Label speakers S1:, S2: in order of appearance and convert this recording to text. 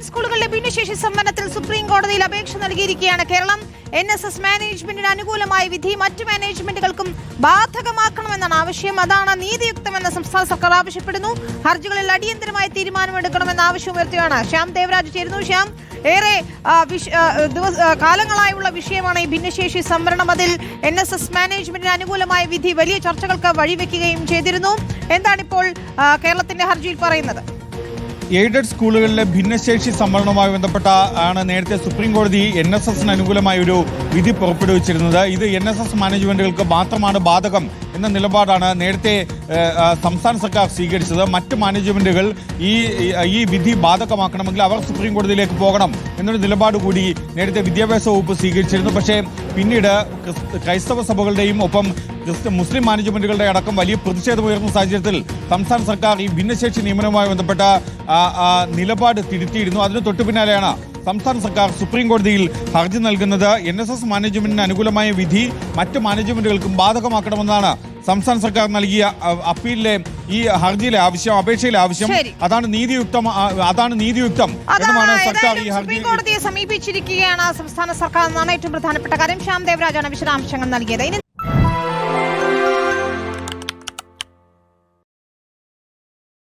S1: Aided സ്കൂളുകളിലെ ഭിന്നശേഷി സംവരണത്തിൽ supreme കോടതിയിൽ അപേക്ഷ നൽകിയിരിക്കുകയാണ്. കേരളം എൻ എസ് എസ് മാനേജ്മെന്റിന് അനുകൂലമായ വിധി മറ്റ് മാനേജ്മെന്റുകൾക്കും ബാധകമാക്കണമെന്നാണ് ആവശ്യം. അതാണ് നീതിയുക്തമെന്ന് സംസ്ഥാന സർക്കാർ ആവശ്യപ്പെടുന്നു. ഹർജികളിൽ അടിയന്തരമായി തീരുമാനമെടുക്കണമെന്ന ആവശ്യം ഉയർത്തിയാണ്. ശ്യാം ദേവരാജ് ചേരുന്നു. ശ്യാം ഏറെ കാലങ്ങളായുള്ള വിഷയമാണ് ഈ ഭിന്നശേഷി സംവരണം. അതിൽ എൻ എസ് എസ് മാനേജ്മെന്റിന് അനുകൂലമായ വിധി വലിയ ചർച്ചകൾക്ക് വഴിവെക്കുകയും ചെയ്തിരുന്നു. എന്താണ് ഇപ്പോൾ കേരളത്തിന്റെ ഹർജിയിൽ പറയുന്നത്?
S2: എയ്ഡഡ് സ്കൂളുകളിലെ ഭിന്നശേഷി സംവരണവുമായി ബന്ധപ്പെട്ട ആണ് നേരത്തെ സുപ്രീം കോടതി എൻ എസ് എസിന് അനുകൂലമായ ഒരു വിധി പുറപ്പെടുവിച്ചിരുന്നത്. ഇത് എൻ എസ് എസ് മാനേജ്മെന്റുകൾക്ക് മാത്രമാണ് ബാധകം. എന്ന നിലപാടാണ് നേരത്തെ സംസ്ഥാന സർക്കാർ സ്വീകരിച്ചത്. മറ്റ് മാനേജ്മെന്റുകൾ ഈ ഈ വിധി ബാധകമാക്കണമെങ്കിൽ അവർ സുപ്രീം കോടതിയിലേക്ക് പോകണം എന്നൊരു നിലപാട് കൂടി നേരത്തെ വിദ്യാഭ്യാസ വകുപ്പ് സ്വീകരിച്ചിരുന്നു. പക്ഷേ പിന്നീട് ക്രൈസ്തവ സഭകളുടെയും ഒപ്പം മുസ്ലിം മാനേജ്മെന്റുകളുടെ അടക്കം വലിയ പ്രതിഷേധമുയർന്ന സാഹചര്യത്തിൽ സംസ്ഥാന സർക്കാർ ഈ ഭിന്നശേഷി നിയമനവുമായി ബന്ധപ്പെട്ട നിലപാട് തിരുത്തിയിരുന്നു. അതിന് തൊട്ടു പിന്നാലെയാണ് സംസ്ഥാന സർക്കാർ സുപ്രീം കോടതിയിൽ ഹർജി നൽകുന്നത് എൻ എസ് എസ് മാനേജ്മെന്റിന് അനുകൂലമായ വിധി മറ്റ് മാനേജ്മെന്റുകൾക്കും ബാധകമാക്കണമെന്നാണ് സംസ്ഥാന സർക്കാർ നൽകിയ അപ്പീലിലെ ഈ ഹർജിയിലെ ആവശ്യം അപേക്ഷയിലെ ആവശ്യം. അതാണ് നീതിയുക്തം അതാണ് നീതിയുക്തം
S1: എന്നാണ്
S2: സർക്കാർ ഈ ഹർജി
S1: കോടതിയെ സമീപിച്ചിരിക്കുകയാണ് സംസ്ഥാന സർക്കാർ എന്നാണ് ഏറ്റവും പ്രധാനപ്പെട്ട കാര്യം. ശ്യാം ദേവരാജാണ് വിശദാംശങ്ങൾ നൽകിയത്.